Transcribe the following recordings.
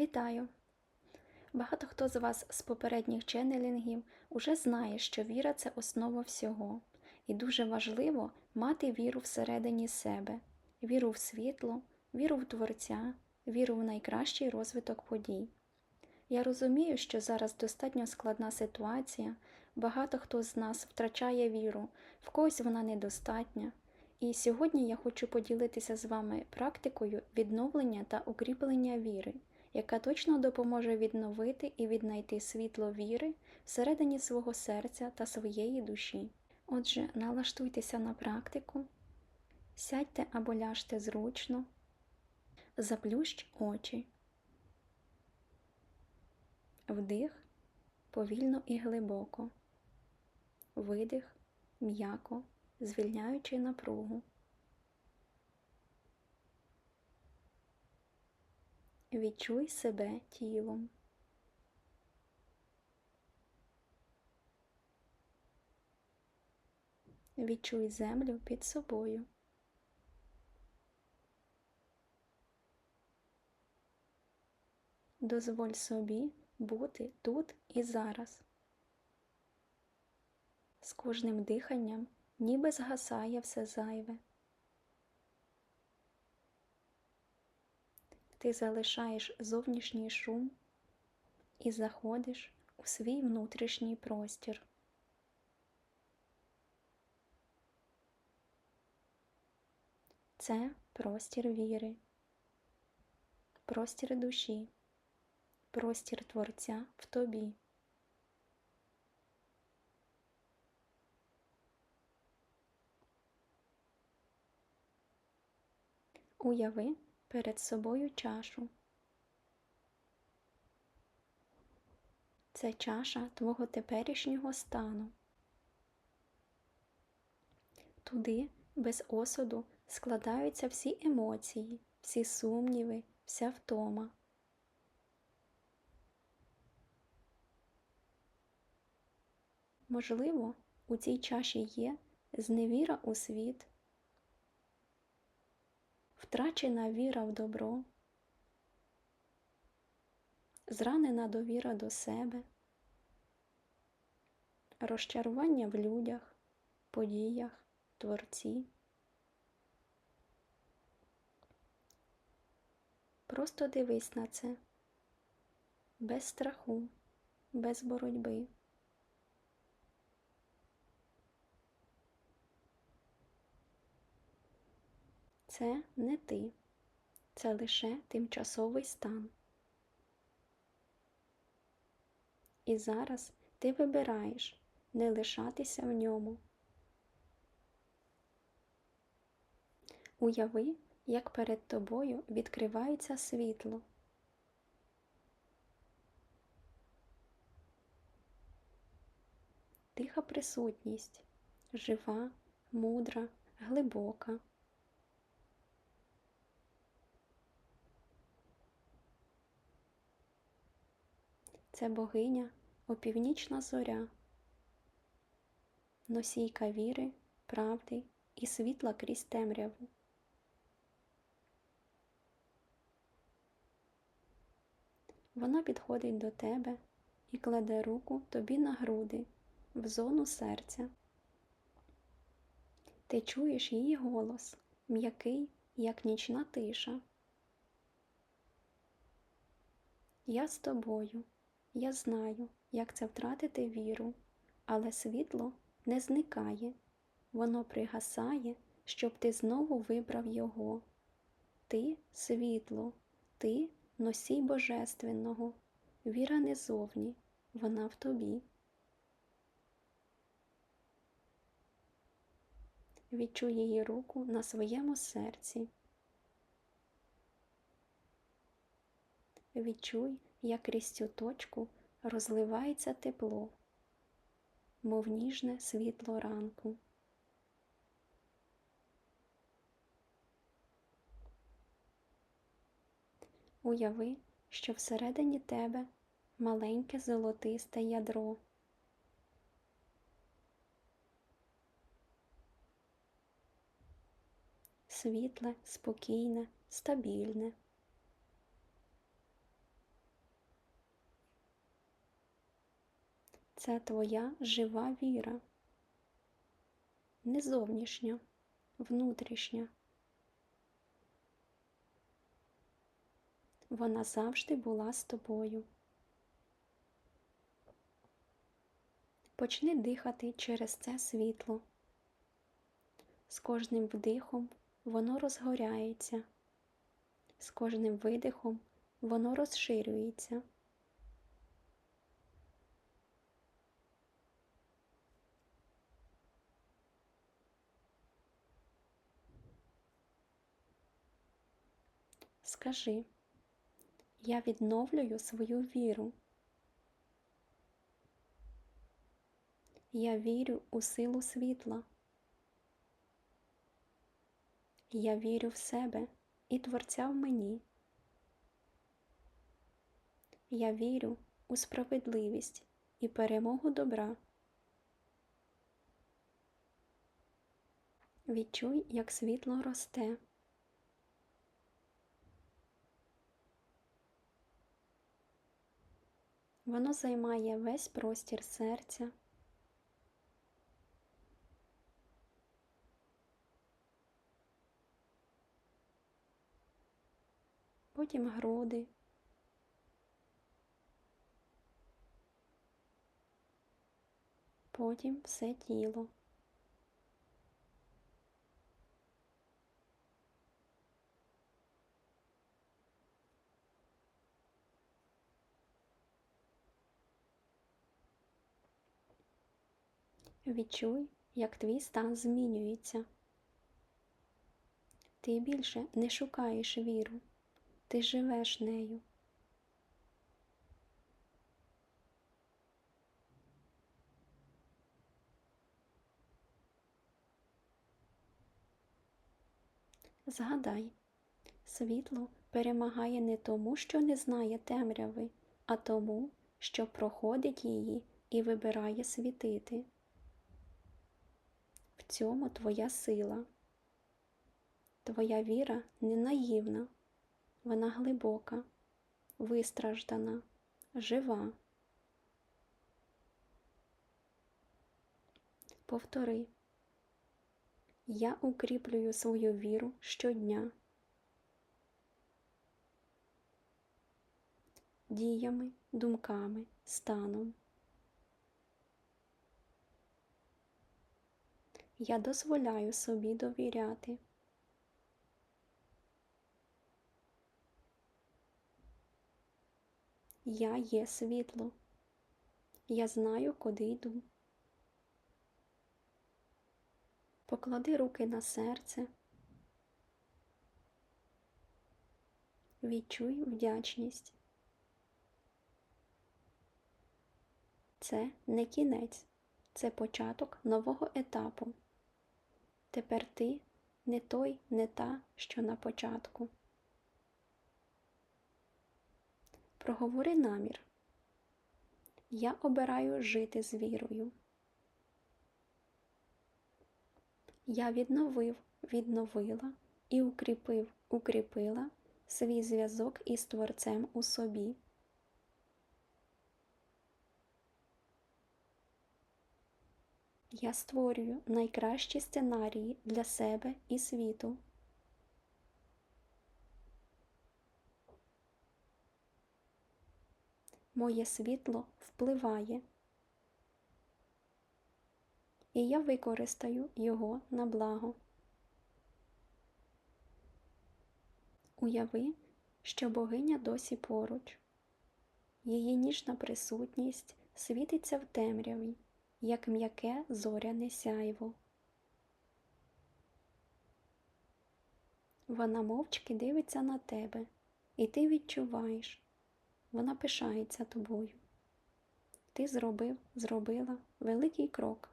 Вітаю! Багато хто з вас з попередніх ченнелінгів уже знає, що віра це основа всього, і дуже важливо мати віру всередині себе, віру в світло, віру в Творця, віру в найкращий розвиток подій. Я розумію, що зараз достатньо складна ситуація, багато хто з нас втрачає віру, в когось вона недостатня. І сьогодні я хочу поділитися з вами практикою відновлення та укріплення віри, яка точно допоможе відновити і віднайти світло віри всередині свого серця та своєї душі. Отже, налаштуйтеся на практику, сядьте або ляжте зручно, заплющ очі, вдих. Повільно і глибоко, видих. М'яко, звільняючи напругу. Відчуй себе тілом. Відчуй землю під собою. Дозволь собі бути тут і зараз. З кожним диханням ніби згасає все зайве. Ти залишаєш зовнішній шум і заходиш у свій внутрішній простір. Це простір віри, простір душі, простір Творця в тобі. Уяви перед собою чашу. Це чаша твого теперішнього стану. Туди без осуду складаються всі емоції, всі сумніви, вся втома. Можливо, у цій чаші є зневіра у світ, втрачена віра в добро, зранена довіра до себе, розчарування в людях, подіях, творці. Просто дивись на це без страху, без боротьби. Це не ти, це лише тимчасовий стан. І зараз ти вибираєш не лишатися в ньому. Уяви, як перед тобою відкривається світло. Тиха присутність, жива, мудра, глибока. Це богиня опівнічна зоря, носійка віри, правди і світла крізь темряву. Вона підходить до тебе і кладе руку тобі на груди, в зону серця. Ти чуєш її голос, м'який, як нічна тиша. Я з тобою. Я знаю, як це втратити віру, але світло не зникає, воно пригасає, щоб ти знову вибрав його. Ти світло, ти носій Божественного, віра не зовні, вона в тобі. Відчуй її руку на своєму серці. Відчуй, як крізь цю точку розливається тепло, мов ніжне світло ранку. Уяви, що всередині тебе маленьке золотисте ядро. Світле, спокійне, стабільне. Це твоя жива віра, не зовнішня, внутрішня. Вона завжди була з тобою. Почни дихати через це світло. З кожним вдихом воно розгоряється, з кожним видихом воно розширюється. Скажи, я відновлюю свою віру. Я вірю у силу світла. Я вірю в себе і Творця в мені. Я вірю у справедливість і перемогу добра. Відчуй, як світло росте. Воно займає весь простір серця. Потім груди. Потім все тіло. Відчуй, як твій стан змінюється. Ти більше не шукаєш віру, ти живеш нею. Згадай, світло перемагає не тому, що не знає темряви, а тому, що проходить її і вибирає світити. В цьому твоя сила. Твоя віра не наївна, вона глибока, вистраждана, жива. Повтори. Я укріплюю свою віру щодня. Діями, думками, станом. Я дозволяю собі довіряти. Я є світло. Я знаю, куди йду. Поклади руки на серце. Відчуй вдячність. Це не кінець, це початок нового етапу. Тепер ти не той, не та, що на початку. Проговори намір. Я обираю жити з вірою. Я відновив, відновила і укріпив, укріпила свій зв'язок із Творцем у собі. Я створюю найкращі сценарії для себе і світу. Моє світло впливає, і я використаю його на благо. Уяви, що богиня досі поруч, її ніжна присутність світиться в темряві як м'яке зоряне сяйво. Вона мовчки дивиться на тебе, і ти відчуваєш, вона пишається тобою. Ти зробив, зробила великий крок.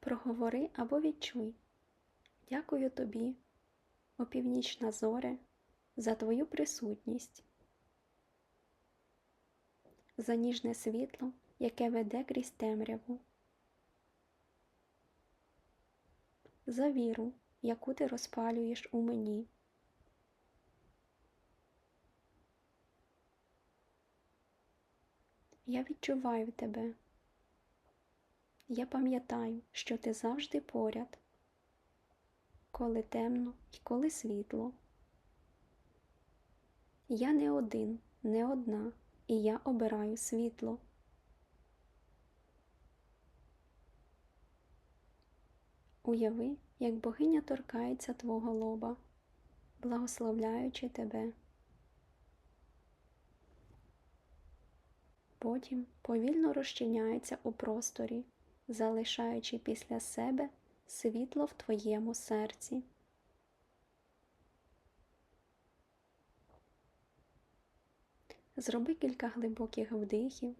Проговори або відчуй. Дякую тобі, опівнічна зоре, за твою присутність, за ніжне світло яке веде крізь темряву, за віру, яку ти розпалюєш у мені. Я відчуваю тебе. Я пам'ятаю, що ти завжди поряд, коли темно і коли світло. Я не один, не одна, і я обираю світло. Уяви, як богиня торкається твого лоба, благословляючи тебе. Потім повільно розчиняється у просторі, залишаючи після себе світло в твоєму серці. Зроби кілька глибоких вдихів.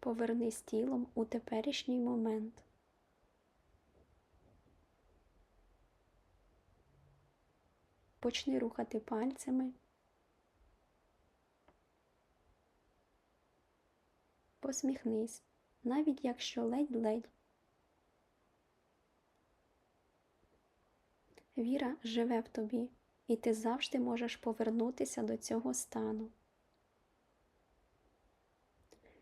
Повернись тілом у теперішній момент. Почни рухати пальцями. Посміхнись, навіть якщо ледь-ледь. Віра живе в тобі, і ти завжди можеш повернутися до цього стану.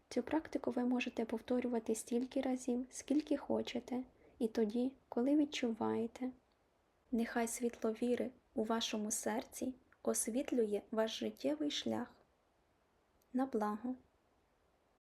Цю практику ви можете повторювати стільки разів, скільки хочете, і тоді, коли відчуваєте. Нехай світло віри у вашому серці освітлює ваш життєвий шлях на благо.